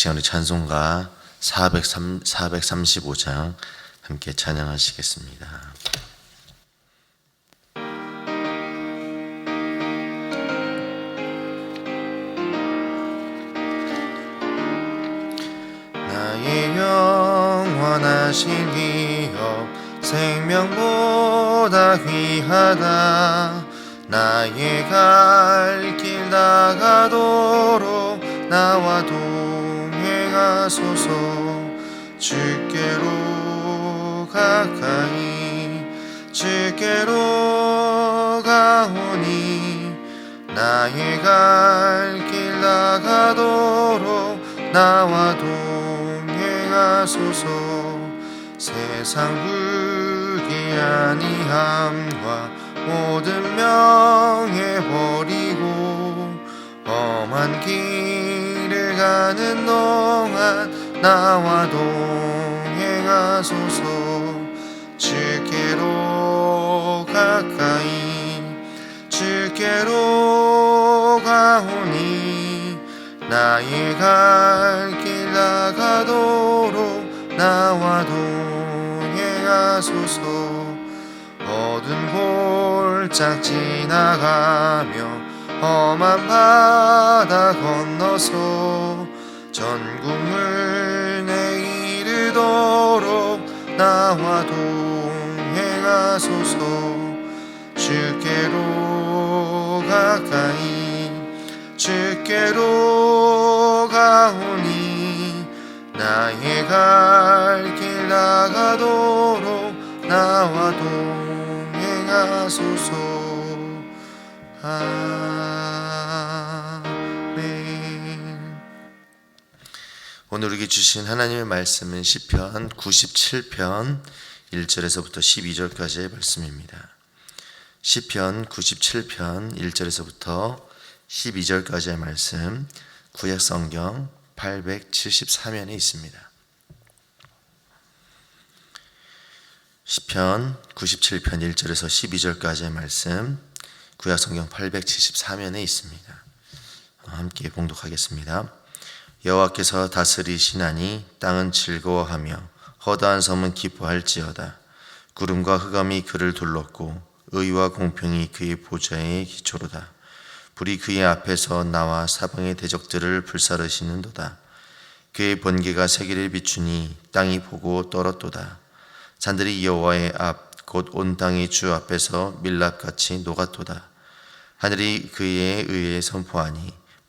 시간 우리 찬송가 403, 435장 함께 찬양하시겠습니다. 나의 영원하신 기업 생명보다 귀하다 나의 갈 길 나가도록 나와 동행 하소서 주께로 가까이 주께로 가오니 나의 갈 길 나가도록 나와 동행하소서. 세상 불기 아니함과 모든 명예 버리고 험한 길 을 가는 동안 나와 동행하소서. 주께로 가까이 주께로 가오니 나의 갈 길 나가도록 나와 동행하소서. 어두운 골짝 지나가며 험한 바다 건너서 나와 동행하소서. 주께로 가까이 주께로 가오니 나의 갈 길 나가도록 나와 동행하소서 오늘 우리에게 주신 하나님의 말씀은 시편 97편 1절에서부터 12절까지의 말씀입니다. 시편 97편 1절에서부터 12절까지의 말씀 구약 성경 874면에 있습니다. 시편 97편 1절에서 12절까지의 말씀 구약 성경 874면에 있습니다. 함께 봉독하겠습니다. 여호와께서 다스리시나니 땅은 즐거워하며 허다한 섬은 기뻐할지어다. 구름과 흑암이 그를 둘렀고 의와 공평이 그의 보좌의 기초로다. 불이 그의 앞에서 나와 사방의 대적들을 불사르시는도다. 그의 번개가 세계를 비추니 땅이 보고 떨었도다. 산들이 여호와의 앞 곧 온 땅이 주 앞에서 밀랍같이 녹았도다. 하늘이 그의 의에 선포하니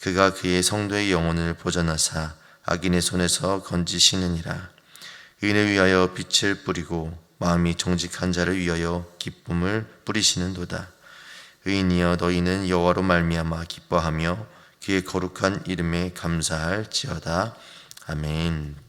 그가 그의 성도의 영혼을 보전하사 악인의 손에서 건지시느니라. 의인을 위하여 빛을 뿌리고 마음이 정직한 자를 위하여 기쁨을 뿌리시는도다. 의인이여 너희는 여호와로 말미암아 기뻐하며 그의 거룩한 이름에 감사할지어다. 아멘.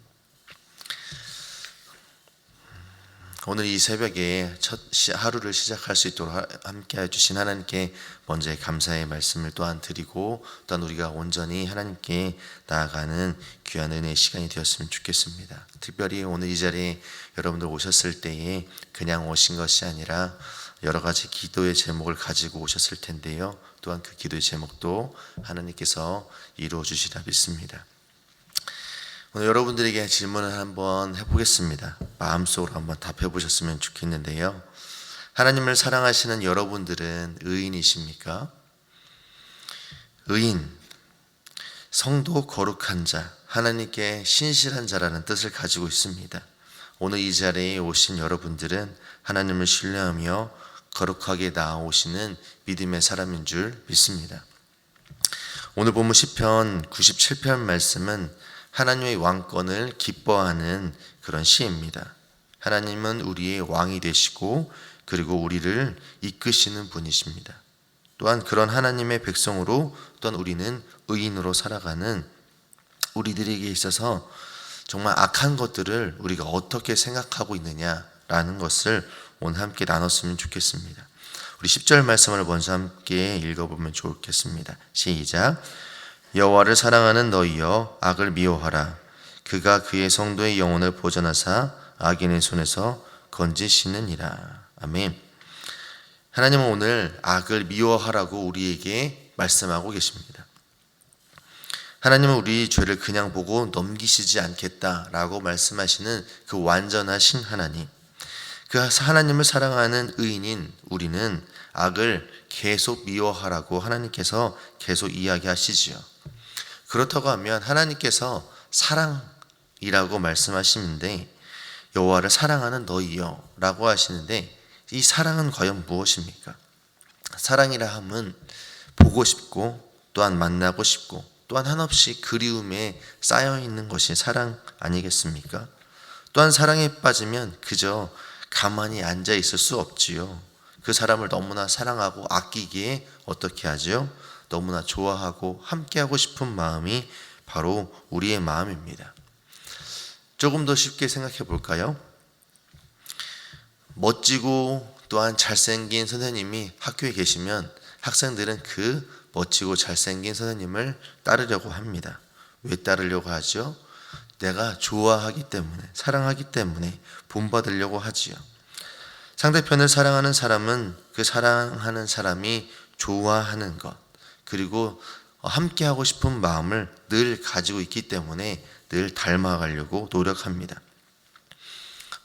오늘 이 새벽에 첫 하루를 시작할 수 있도록 함께 해주신 하나님께 먼저 감사의 말씀을 또한 드리고 또한 우리가 온전히 하나님께 나아가는 귀한 은혜의 시간이 되었으면 좋겠습니다. 특별히 오늘 이 자리에 여러분들 오셨을 때에 그냥 오신 것이 아니라 여러 가지 기도의 제목을 가지고 오셨을 텐데요. 또한 그 기도의 제목도 하나님께서 이루어 주시라 믿습니다. 오늘 여러분들에게 질문을 한번 해보겠습니다. 마음속으로 한번 답해 보셨으면 좋겠는데요. 하나님을 사랑하시는 여러분들은 의인이십니까? 의인, 성도 거룩한 자, 하나님께 신실한 자라는 뜻을 가지고 있습니다. 오늘 이 자리에 오신 여러분들은 하나님을 신뢰하며 거룩하게 나아오시는 믿음의 사람인 줄 믿습니다. 오늘 본문 시편 97편 말씀은 하나님의 왕권을 기뻐하는 그런 시입니다. 하나님은 우리의 왕이 되시고 그리고 우리를 이끄시는 분이십니다. 또한 그런 하나님의 백성으로 또한 우리는 의인으로 살아가는 우리들에게 있어서 정말 악한 것들을 우리가 어떻게 생각하고 있느냐라는 것을 오늘 함께 나눴으면 좋겠습니다. 우리 10절 말씀을 먼저 함께 읽어보면 좋겠습니다. 시작. 여호와를 사랑하는 너희여 악을 미워하라. 그가 그의 성도의 영혼을 보존하사 악인의 손에서 건지시느니라. 아멘. 하나님은 오늘 악을 미워하라고 우리에게 말씀하고 계십니다. 하나님은 우리 죄를 그냥 보고 넘기시지 않겠다라고 말씀하시는 그 완전하신 하나님. 그 하나님을 사랑하는 의인인 우리는 악을 계속 미워하라고 하나님께서 계속 이야기하시지요. 그렇다고 하면 하나님께서 사랑이라고 말씀하시는데 여호와를 사랑하는 너희여라고 하시는데 이 사랑은 과연 무엇입니까? 사랑이라 함은 보고 싶고 또한 만나고 싶고 또한 한없이 그리움에 쌓여 있는 것이 사랑 아니겠습니까? 또한 사랑에 빠지면 그저 가만히 앉아 있을 수 없지요. 그 사람을 너무나 사랑하고 아끼기에 어떻게 하지요? 너무나 좋아하고 함께하고 싶은 마음이 바로 우리의 마음입니다. 조금 더 쉽게 생각해 볼까요? 멋지고 또한 잘생긴 선생님이 학교에 계시면 학생들은 그 멋지고 잘생긴 선생님을 따르려고 합니다. 왜 따르려고 하죠? 내가 좋아하기 때문에, 사랑하기 때문에 본받으려고 하지요. 상대편을 사랑하는 사람은 그 사랑하는 사람이 좋아하는 것, 그리고 함께 하고 싶은 마음을 늘 가지고 있기 때문에 늘 닮아가려고 노력합니다.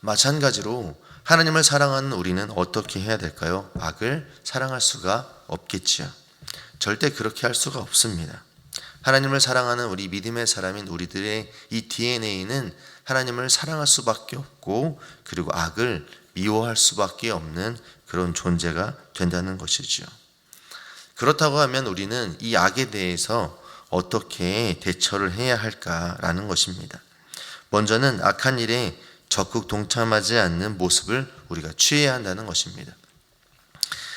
마찬가지로 하나님을 사랑하는 우리는 어떻게 해야 될까요? 악을 사랑할 수가 없겠지요. 절대 그렇게 할 수가 없습니다. 하나님을 사랑하는 우리 믿음의 사람인 우리들의 이 DNA는 하나님을 사랑할 수밖에 없고 그리고 악을 미워할 수밖에 없는 그런 존재가 된다는 것이지요. 그렇다고 하면 우리는 이 악에 대해서 어떻게 대처를 해야 할까라는 것입니다. 먼저는 악한 일에 적극 동참하지 않는 모습을 우리가 취해야 한다는 것입니다.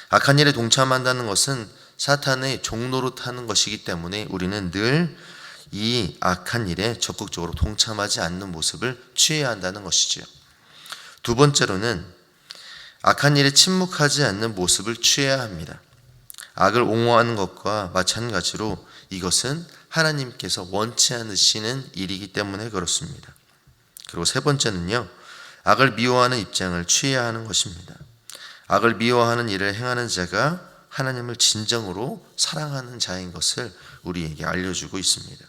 악한 일에 동참한다는 것은 사탄의 종로로 타는 것이기 때문에 우리는 늘 이 악한 일에 적극적으로 동참하지 않는 모습을 취해야 한다는 것이지요. 두 번째로는 악한 일에 침묵하지 않는 모습을 취해야 합니다. 악을 옹호하는 것과 마찬가지로 이것은 하나님께서 원치 않으시는 일이기 때문에 그렇습니다. 그리고 세 번째는요, 악을 미워하는 입장을 취해야 하는 것입니다. 악을 미워하는 일을 행하는 자가 하나님을 진정으로 사랑하는 자인 것을 우리에게 알려주고 있습니다.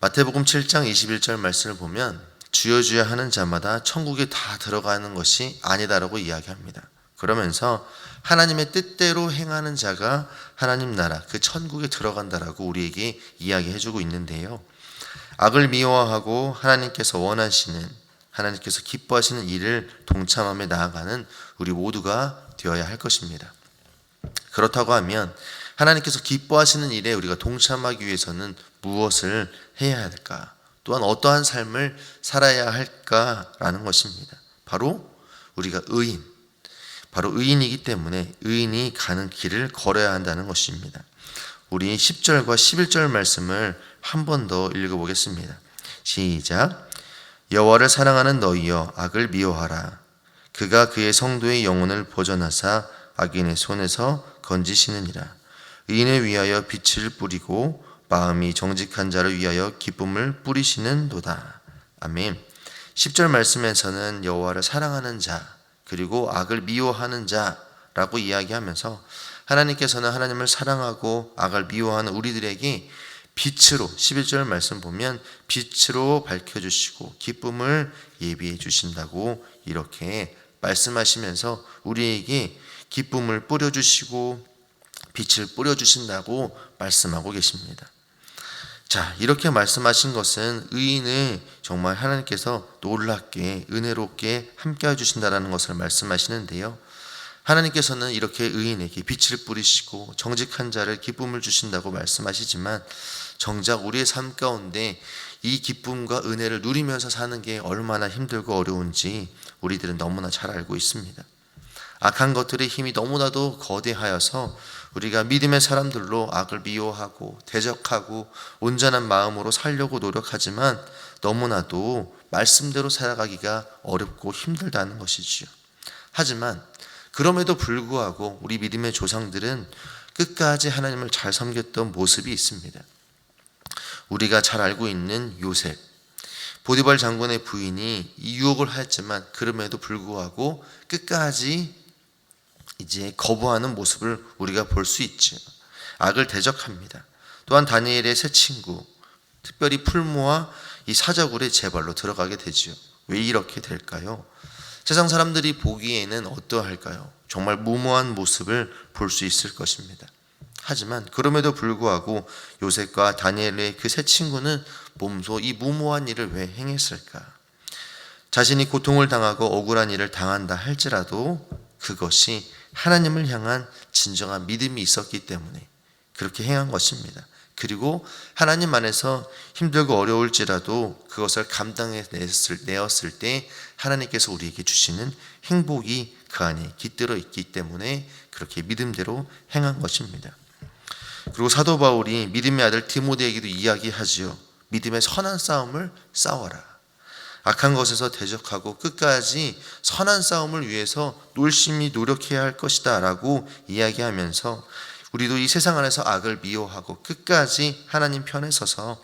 마태복음 7장 21절 말씀을 보면 주여 주여 하는 자마다 천국에 다 들어가는 것이 아니다라고 이야기합니다. 그러면서 하나님의 뜻대로 행하는 자가 하나님 나라 그 천국에 들어간다라고 우리에게 이야기해 주고 있는데요. 악을 미워하고 하나님께서 원하시는 하나님께서 기뻐하시는 일을 동참함에 나아가는 우리 모두가 되어야 할 것입니다. 그렇다고 하면 하나님께서 기뻐하시는 일에 우리가 동참하기 위해서는 무엇을 해야 할까? 또한 어떠한 삶을 살아야 할까라는 것입니다. 바로 우리가 의인, 바로 의인이기 때문에 의인이 가는 길을 걸어야 한다는 것입니다. 우리 10절과 11절 말씀을 한 번 더 읽어보겠습니다. 시작. 여호와를 사랑하는 너희여 악을 미워하라. 그가 그의 성도의 영혼을 보존하사 악인의 손에서 건지시느니라. 의인을 위하여 빛을 뿌리고 마음이 정직한 자를 위하여 기쁨을 뿌리시는도다. 아멘. 10절 말씀에서는 여호와를 사랑하는 자 그리고 악을 미워하는 자라고 이야기하면서 하나님께서는 하나님을 사랑하고 악을 미워하는 우리들에게 빛으로 11절 말씀 보면 빛으로 밝혀 주시고 기쁨을 예비해 주신다고 이렇게 말씀하시면서 우리에게 기쁨을 뿌려 주시고 빛을 뿌려 주신다고 말씀하고 계십니다. 자, 이렇게 말씀하신 것은 의인을 정말 하나님께서 놀랍게 은혜롭게 함께 해 주신다라는 것을 말씀하시는데요. 하나님께서는 이렇게 의인에게 빛을 뿌리시고 정직한 자를 기쁨을 주신다고 말씀하시지만 정작 우리의 삶 가운데 이 기쁨과 은혜를 누리면서 사는 게 얼마나 힘들고 어려운지 우리들은 너무나 잘 알고 있습니다. 악한 것들의 힘이 너무나도 거대하여서 우리가 믿음의 사람들로 악을 미워하고 대적하고 온전한 마음으로 살려고 노력하지만 너무나도 말씀대로 살아가기가 어렵고 힘들다는 것이지요. 하지만 그럼에도 불구하고 우리 믿음의 조상들은 끝까지 하나님을 잘 섬겼던 모습이 있습니다. 우리가 잘 알고 있는 요셉, 보디발 장군의 부인이 이 유혹을 하였지만 그럼에도 불구하고 끝까지 이제 거부하는 모습을 우리가 볼 수 있죠. 악을 대적합니다. 또한 다니엘의 새 친구, 특별히 풀무와 이 사자굴의 재발로 들어가게 되지요. 왜 이렇게 될까요? 세상 사람들이 보기에는 어떠할까요? 정말 무모한 모습을 볼 수 있을 것입니다. 하지만 그럼에도 불구하고 요셉과 다니엘의 그 세 친구는 몸소 이 무모한 일을 왜 행했을까? 자신이 고통을 당하고 억울한 일을 당한다 할지라도 그것이 하나님을 향한 진정한 믿음이 있었기 때문에 그렇게 행한 것입니다. 그리고 하나님 안에서 힘들고 어려울지라도 그것을 감당해냈을 내었을 때 하나님께서 우리에게 주시는 행복이 그 안에 깃들어 있기 때문에 그렇게 믿음대로 행한 것입니다. 그리고 사도 바울이 믿음의 아들 디모데에게도 이야기하지요. 믿음의 선한 싸움을 싸워라. 악한 것에서 대적하고 끝까지 선한 싸움을 위해서 놀심히 노력해야 할 것이다 라고 이야기하면서 우리도 이 세상 안에서 악을 미워하고 끝까지 하나님 편에 서서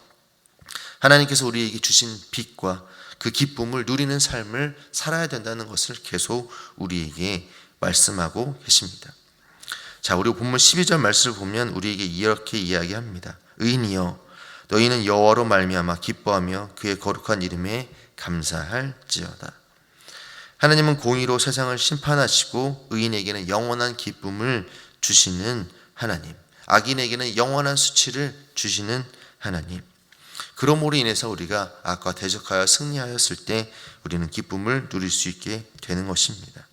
하나님께서 우리에게 주신 빛과 그 기쁨을 누리는 삶을 살아야 된다는 것을 계속 우리에게 말씀하고 계십니다. 자, 우리 본문 12절 말씀을 보면 우리에게 이렇게 이야기합니다. 의인이여 너희는 여호와로 말미암아 기뻐하며 그의 거룩한 이름에 감사할지어다. 하나님은 공의로 세상을 심판하시고 의인에게는 영원한 기쁨을 주시는 하나님, 악인에게는 영원한 수치를 주시는 하나님. 그러므로 인해서 우리가 악과 대적하여 승리하였을 때 우리는 기쁨을 누릴 수 있게 되는 것입니다.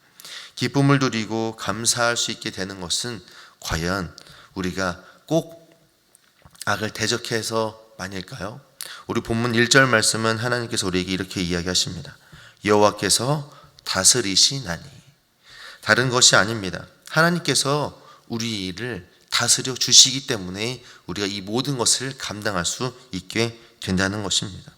기쁨을 누리고 감사할 수 있게 되는 것은 과연 우리가 꼭 악을 대적해서 만일까요? 우리 본문 1절 말씀은 하나님께서 우리에게 이렇게 이야기하십니다. 여호와께서 다스리시나니 다른 것이 아닙니다. 하나님께서 우리를 다스려 주시기 때문에 우리가 이 모든 것을 감당할 수 있게 된다는 것입니다.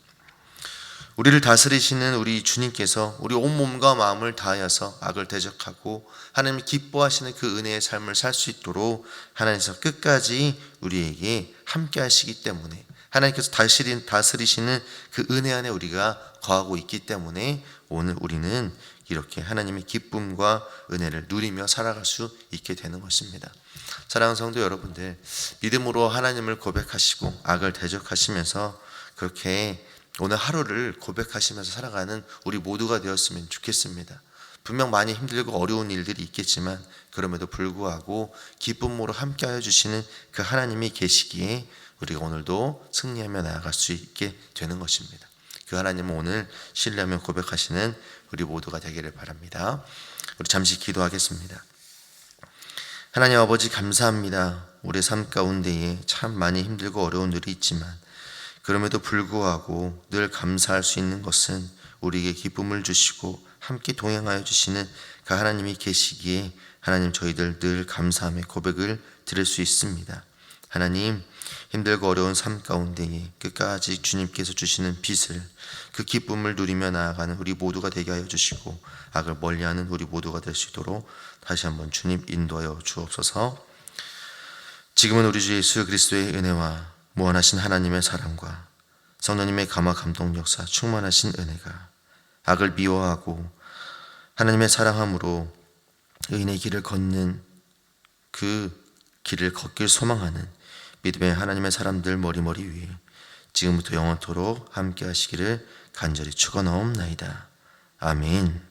우리를 다스리시는 우리 주님께서 우리 온 몸과 마음을 다하여서 악을 대적하고 하나님 기뻐하시는 그 은혜의 삶을 살 수 있도록 하나님께서 끝까지 우리에게 함께 하시기 때문에 하나님께서 다스린, 다스리시는 그 은혜 안에 우리가 거하고 있기 때문에 오늘 우리는 이렇게 하나님의 기쁨과 은혜를 누리며 살아갈 수 있게 되는 것입니다. 사랑하는 성도 여러분들, 믿음으로 하나님을 고백하시고 악을 대적하시면서 그렇게 오늘 하루를 고백하시면서 살아가는 우리 모두가 되었으면 좋겠습니다. 분명 많이 힘들고 어려운 일들이 있겠지만 그럼에도 불구하고 기쁨으로 함께하여 주시는 그 하나님이 계시기에 우리가 오늘도 승리하며 나아갈 수 있게 되는 것입니다. 그 하나님은 오늘 신뢰하며 고백하시는 우리 모두가 되기를 바랍니다. 우리 잠시 기도하겠습니다. 하나님 아버지 감사합니다. 우리 삶 가운데에 참 많이 힘들고 어려운 일이 있지만 그럼에도 불구하고 늘 감사할 수 있는 것은 우리에게 기쁨을 주시고 함께 동행하여 주시는 그 하나님이 계시기에 하나님 저희들 늘 감사함의 고백을 드릴 수 있습니다. 하나님 힘들고 어려운 삶 가운데에 끝까지 주님께서 주시는 빛을 그 기쁨을 누리며 나아가는 우리 모두가 되게 하여 주시고 악을 멀리하는 우리 모두가 될 수 있도록 다시 한번 주님 인도하여 주옵소서. 지금은 우리 주 예수 그리스도의 은혜와 무한하신 하나님의 사랑과 성령님의 감화 감동 역사 충만하신 은혜가 악을 미워하고 하나님의 사랑함으로 의인의 길을 걷는 그 길을 걷길 소망하는 믿음의 하나님의 사람들 머리머리 위에 지금부터 영원토록 함께 하시기를 간절히 축원하옵나이다. 아멘.